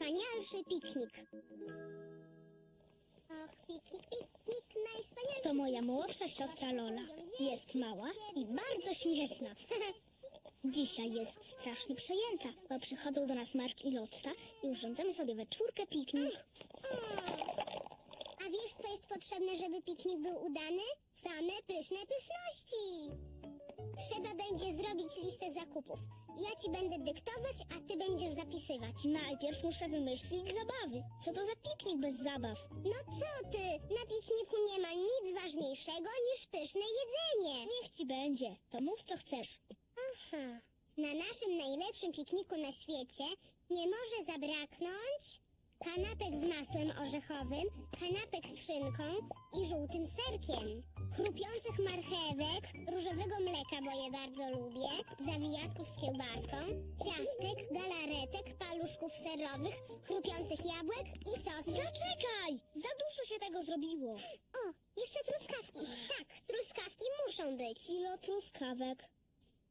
najlepszy piknik. Och, piknik, piknik, najwspanialszy. To moja młodsza siostra Lola. Jest mała i bardzo śmieszna. Dzisiaj jest strasznie przejęta, bo przychodzą do nas Mark i Lotta i urządzamy sobie we czwórkę piknik. A wiesz, co jest potrzebne, żeby piknik był udany? Same pyszne pyszności. Trzeba będzie zrobić listę zakupów. Ja ci będę dyktować, a ty będziesz zapisywać. Najpierw muszę wymyślić zabawy. Co to za piknik bez zabaw? No co ty? Na pikniku nie ma nic ważniejszego niż pyszne jedzenie. Niech ci będzie. To mów co chcesz. Aha. Na naszym najlepszym pikniku na świecie nie może zabraknąć kanapek z masłem orzechowym, kanapek z szynką i żółtym serkiem, chrupiących marchewek, różowego mleka, bo je bardzo lubię, zawijasków z kiełbaską, ciastek, galaretek, paluszków serowych, chrupiących jabłek i sosu. Zaczekaj! Za dużo się tego zrobiło. O, jeszcze truskawki. Tak, truskawki muszą być. Kilo truskawek.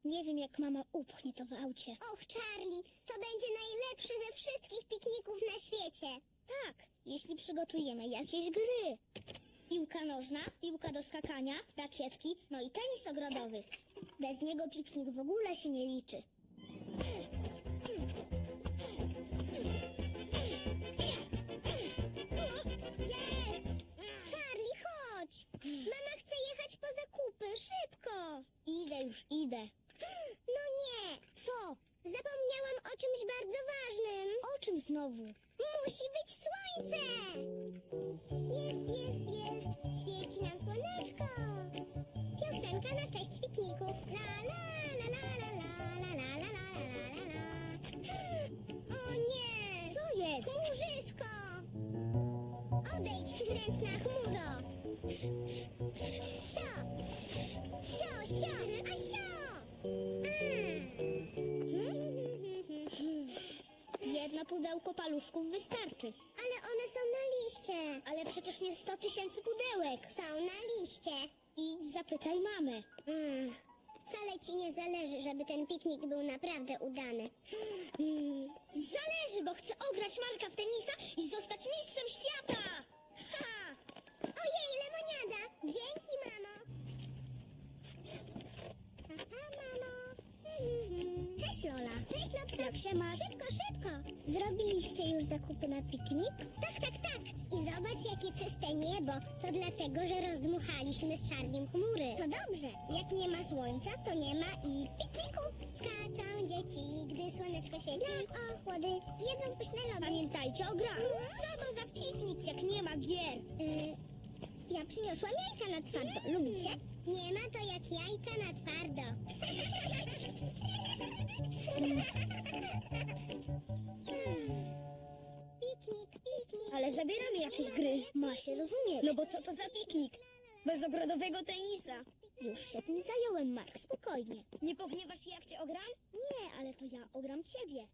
Nie wiem, jak mama upchnie to w aucie. Och, Charlie, to będzie najlepszy ze wszystkich pikników Tak, jeśli przygotujemy jakieś gry. Piłka nożna, piłka do skakania, rakietki, no i tenis ogrodowy. Bez niego piknik w ogóle się nie liczy. Słońce! Jest, jest, jest! Świeci nam słoneczko! Piosenka na cześć pikniku. La la la la la la la la la la la la la. O nie! Co jest? Chmurzysko! Odejdź, wstrętna chmuro! Sio! Sio, sio, a sio! Jedno pudełko paluszków wystarczy. Liście. Ale przecież nie 100 tysięcy pudełek. Są na liście. Idź zapytaj mamę. Mm. Wcale ci nie zależy, żeby ten piknik był naprawdę udany. Mm. Zależy, bo chcę ograć Marka w tenisa i zostać mistrzem świata! Ha! Ojej, lemoniada! Dzięki, mamo! Mamo! Mhm. Cześć, Lola! Cześć, Lotka! Jak się masz? Szybko, szybko! Zrobiliście już zakupy na piknik? Tak, tak, tak! I zobacz, jakie czyste niebo! To dlatego, że rozdmuchaliśmy z czarnym chmury. To dobrze! Jak nie ma słońca, to nie ma i pikniku! Skaczą dzieci, gdy słoneczko świeci. Na ochłody, jedzą pyszne lody. Pamiętajcie o grach. Co to za piknik, jak nie ma gier? Y, ja przyniosłam jajka na twardo. Lubicie? Nie ma to jak jajka na twardo. piknik, piknik. Ale zabieramy jakieś gry. Ma się rozumieć. No bo co to za piknik? Bez ogrodowego tenisa. Już się tym zająłem, Mark, spokojnie. Nie pogniewasz się, jak cię ogram? Nie, ale to ja ogram ciebie.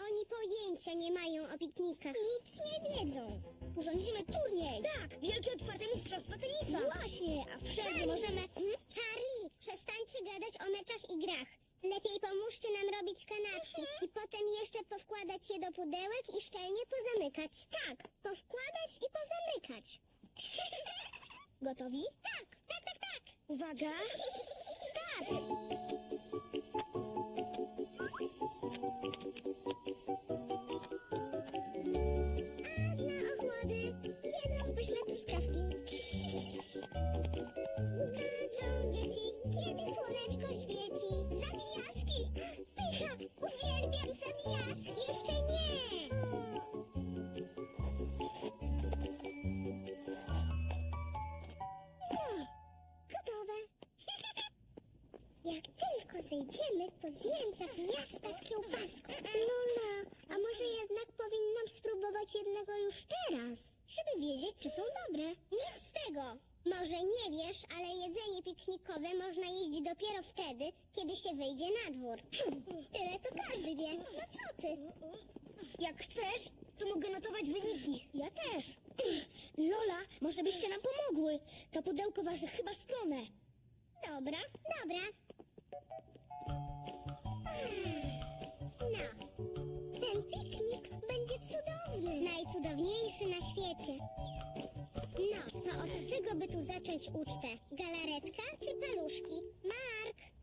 Oni pojęcia nie mają o piknikach. Nic nie wiedzą. Urządzimy turniej. Tak, wielkie otwarte mistrzostwa tenisa. Właśnie, a w przerwie Charlie! możemy... Charlie, przestańcie gadać o meczach i grach. Lepiej pomóżcie nam robić kanapki i potem jeszcze powkładać je do pudełek i szczelnie pozamykać. Tak, powkładać i pozamykać. Gotowi? Tak, tak, tak, tak. Uwaga. Start! Zejdziemy, to zjem zawijaska z kiełbaską. Lola, a może jednak powinnam spróbować jednego już teraz, żeby wiedzieć, czy są dobre. Nic z tego. Może nie wiesz, ale jedzenie piknikowe można jeść dopiero wtedy, kiedy się wyjdzie na dwór. Tyle to każdy wie. No co ty? Jak chcesz, to mogę notować wyniki. Ja też. Lola, może byście nam pomogły. To pudełko waży chyba stronę. Dobra, dobra. No, ten piknik będzie cudowny. Najcudowniejszy na świecie. No, to od czego by tu zacząć ucztę? Galaretka czy paluszki? Mark!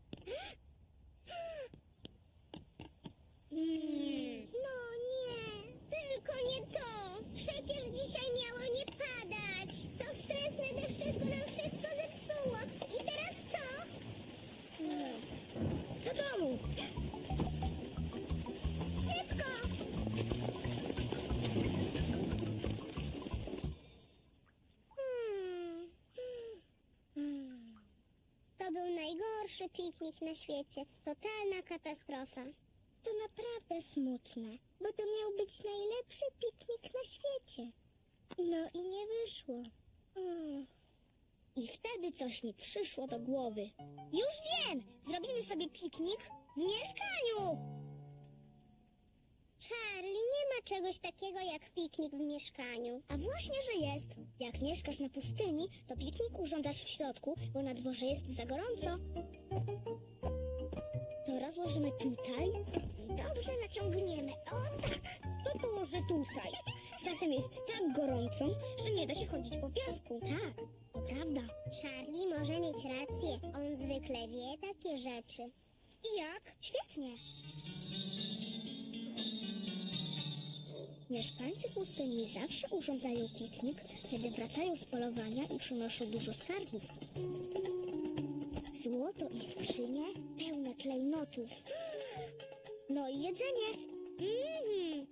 Piknik na świecie. Totalna katastrofa. To naprawdę smutne, bo to miał być najlepszy piknik na świecie. No i nie wyszło. I wtedy coś mi przyszło do głowy. Już wiem! Zrobimy sobie piknik w mieszkaniu! Charlie, nie ma czegoś takiego jak piknik w mieszkaniu. A właśnie, że jest. Jak mieszkasz na pustyni, to piknik urządzasz w środku, bo na dworze jest za gorąco. To rozłożymy tutaj i dobrze naciągniemy. O tak, to położę tutaj. Czasem jest tak gorąco, że nie da się chodzić po piasku. Tak, to prawda. Charlie może mieć rację. On zwykle wie takie rzeczy. I jak? Świetnie. Mieszkańcy pustyni zawsze urządzają piknik, kiedy wracają z polowania i przynoszą dużo skarbów. Złoto i skrzynie pełne klejnotów. No i jedzenie. Mhm.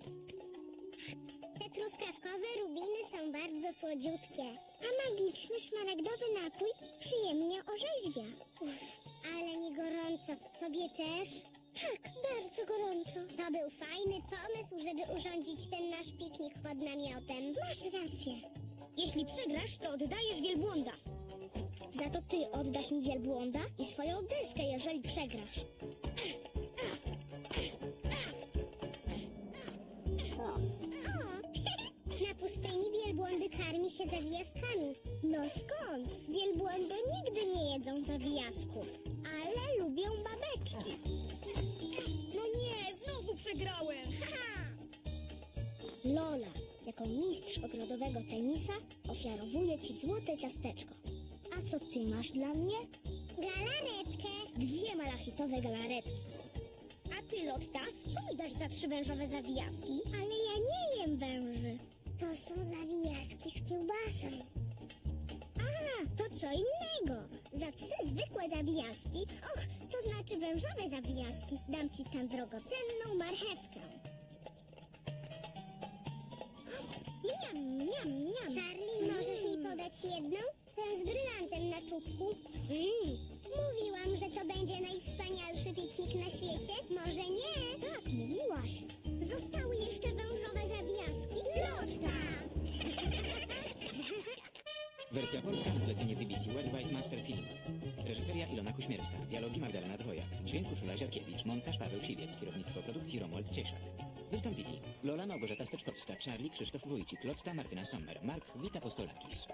Te truskawkowe rubiny są bardzo słodziutkie. A magiczny szmaragdowy napój przyjemnie orzeźwia. Uff, ale mi gorąco. Tobie też? Tak, bardzo gorąco. To był fajny pomysł, żeby urządzić ten nasz piknik pod namiotem. Masz rację. Jeśli przegrasz, to oddajesz wielbłąda. Za to ty oddasz mi wielbłąda i swoją deskę, jeżeli przegrasz. O, na pustyni wielbłądy karmi się zawijaskami. No skąd? Wielbłądy nigdy nie jedzą zawijasków, ale lubią babeczki. No znowu przegrałem! Lola, jako mistrz ogrodowego tenisa, ofiarowuję ci złote ciasteczko. A co ty masz dla mnie? Galaretkę. Dwie malachitowe galaretki. A ty, Lotta, co mi dasz za trzy wężowe zawijaski? Ale ja nie jem węży. To są zawijaski z kiełbasą. A, to co innego. Zwykłe zawijaski, och, to znaczy wężowe zawijaski, dam ci tę drogocenną marchewkę. Miam, miam, miam. Charlie, możesz mi podać jedną? Tę z brylantem na czubku. Mm. Mówiłam, że to będzie najwspanialszy piknik na świecie. Może nie? Tak, mówiłaś. Zostały jeszcze wężowe zawijaski. Lotta! Wersja polska na zlecenie BBC Worldwide Master Film. Reżyseria Ilona Kuśmierska, dialogi Magdalena Dwojak, dźwięk Urszula Ziarkiewicz, montaż Paweł Siwiec, kierownictwo produkcji Romuald Cieszak. Wystąpili Lola Małgorzata Steczkowska, Charlie Krzysztof Wójcik, Lotta Martyna Sommer, Mark Wita Postolakis.